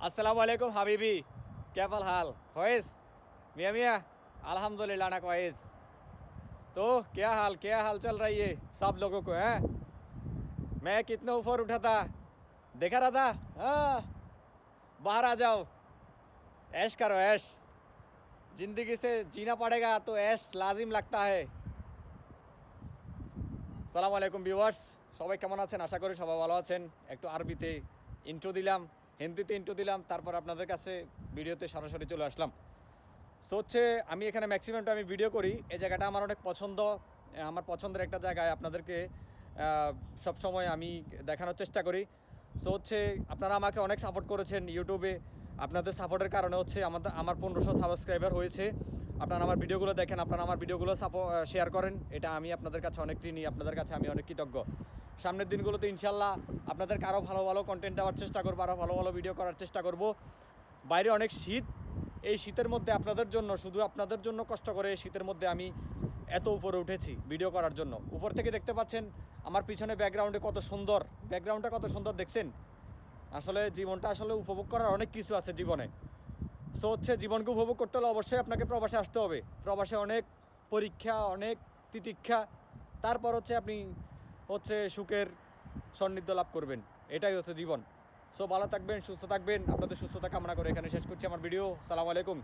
अस्सलाम वालेकुम हबीबी क्या पल हाल ख्वाइस मियाँ मियाँ अल्हम्दुलिल्लाह ना ख्वाइस तो क्या हाल क्या हाल चल रही है सब लोगों को हैं मैं कितना ऊपर उठा था देखा रहा था हाँ बाहर आ जाओ ऐश करो ऐश जिंदगी से जीना पड़ेगा तो ऐश लाजिम लगता है সালাম আলাইকুম ভিউয়ার্স সবাই কেমন আছেন আশা করি সবাই ভালো আছেন একটু আরবিতে ইন্ট্রো দিলাম হিন্দিতে ইন্ট্রো দিলাম, তারপর আপনাদের কাছে ভিডিওতে সরাসরি চলে আসলাম। সো হচ্ছে, আমি এখানে ম্যাক্সিমামটা আমি ভিডিও করি। এই জায়গাটা আমার অনেক পছন্দ। আমার পছন্দের একটা জায়গায় আপনাদেরকে সব সময় আমি দেখানোর চেষ্টা করি। সো হচ্ছে, আপনারা আমাকে অনেক সাপোর্ট করেছেন ইউটিউবে আপনাদের সাপোর্টের কারণে হচ্ছে, আমাদের, আমার পনেরোশো সাবস্ক্রাইবার হয়েছে। আপনারা আমার ভিডিওগুলো দেখেন, আপনারা আমার ভিডিওগুলো সাপো শেয়ার করেন। এটা আমি আপনাদের কাছে অনেক ঋণী, আপনাদের কাছে আমি অনেক কৃতজ্ঞ। সামনের দিনগুলোতে ইনশাল্লাহ আপনাদেরকে আরও ভালো ভালো কন্টেন্ট দেওয়ার চেষ্টা করব, আরও ভালো ভালো ভিডিও করার চেষ্টা করব। বাইরে অনেক শীত, এই শীতের মধ্যে আপনাদের জন্য, শুধু আপনাদের জন্য কষ্ট করে শীতের মধ্যে আমি এত উপরে উঠেছি ভিডিও করার জন্য। উপর থেকে দেখতে পাচ্ছেন, আমার পিছনে ব্যাকগ্রাউন্ডে কত সুন্দর ব্যাকগ্রাউন্ডটা কত সুন্দর দেখছেন? আসলে জীবনটা আসলে উপভোগ করার অনেক কিছু আছে জীবনে। সো হচ্ছে জীবনকে উপভোগ করতে হলে অবশ্যই আপনাকে প্রবাসে আসতে হবে। প্রবাসে অনেক পরীক্ষা, অনেক তিতিক্ষা, তারপর হচ্ছে আপনি হচ্ছে সুখের সন্নিধ্য লাভ করবেন। এটাই হচ্ছে জীবন। সো ভালো থাকবেন, সুস্থ থাকবেন। আপনাদের সুস্থতা কামনা করে এখানে শেষ করছি আমার ভিডিও সালাম আলাইকুম।